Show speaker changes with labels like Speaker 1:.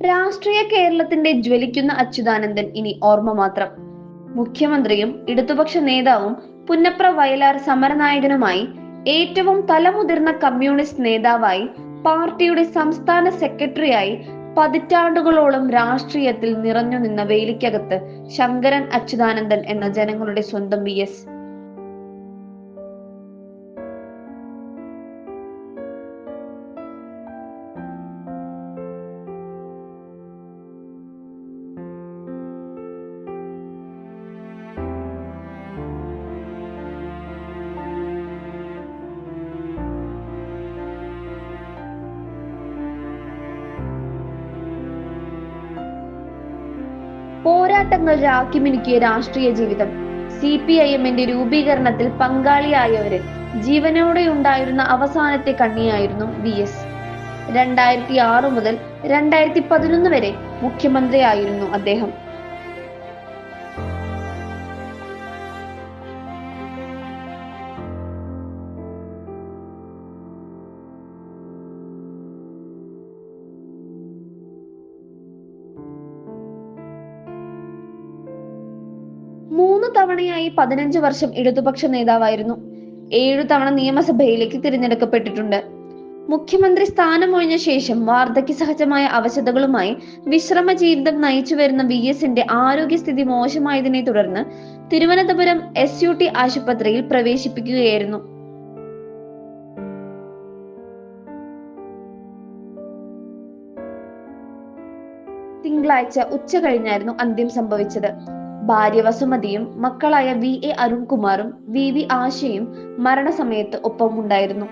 Speaker 1: രാഷ്ട്രീയ കേരളത്തിന്റെ ജ്വലിക്കുന്ന അച്യുതാനന്ദൻ ഇനി ഓർമ്മ മാത്രം. മുഖ്യമന്ത്രിയും ഇടതുപക്ഷ നേതാവും പുന്നപ്ര വയലാർ സമരനായകനുമായി ഏറ്റവും തലമുതിർന്ന കമ്മ്യൂണിസ്റ്റ് നേതാവായി പാർട്ടിയുടെ സംസ്ഥാന സെക്രട്ടറിയായി പതിറ്റാണ്ടുകളോളം രാഷ്ട്രീയത്തിൽ നിറഞ്ഞു നിന്ന വേലിക്കകത്ത് ശങ്കരൻ അച്യുതാനന്ദൻ എന്ന ജനങ്ങളുടെ സ്വന്തം വി എസ്. പോരാട്ടങ്ങൾ രാക്കിമിനുക്കിയ രാഷ്ട്രീയ ജീവിതം. സി പി ഐ എമ്മിന്റെ രൂപീകരണത്തിൽ പങ്കാളിയായവര് ജീവനോടെ ഉണ്ടായിരുന്ന അവസാനത്തെ കണ്ണിയായിരുന്നു വി എസ്. രണ്ടായിരത്തി ആറ് മുതൽ രണ്ടായിരത്തി പതിനൊന്ന് വരെ മുഖ്യമന്ത്രിയായിരുന്നു അദ്ദേഹം. മൂന്ന് തവണയായി പതിനഞ്ച് വർഷം ഇടതുപക്ഷ നേതാവായിരുന്നു. ഏഴു തവണ നിയമസഭയിലേക്ക് തിരഞ്ഞെടുക്കപ്പെട്ടിട്ടുണ്ട്. മുഖ്യമന്ത്രി സ്ഥാനമൊഴിഞ്ഞ ശേഷം വാർദ്ധക്യ സഹജമായ അവശതകളുമായി വിശ്രമ ജീവിതം നയിച്ചു വരുന്ന വി എസിന്റെ ആരോഗ്യസ്ഥിതി മോശമായതിനെ തുടർന്ന് തിരുവനന്തപുരം എസ് യു ടി ആശുപത്രിയിൽ പ്രവേശിപ്പിക്കുകയായിരുന്നു. തിങ്കളാഴ്ച ഉച്ച കഴിഞ്ഞായിരുന്നു അന്ത്യം സംഭവിച്ചത്. ഭാര്യ വസുമതിയും മക്കളായ വി എ അരുൺകുമാറും വി വി ആശയും മരണസമയത്ത് ഒപ്പമുണ്ടായിരുന്നു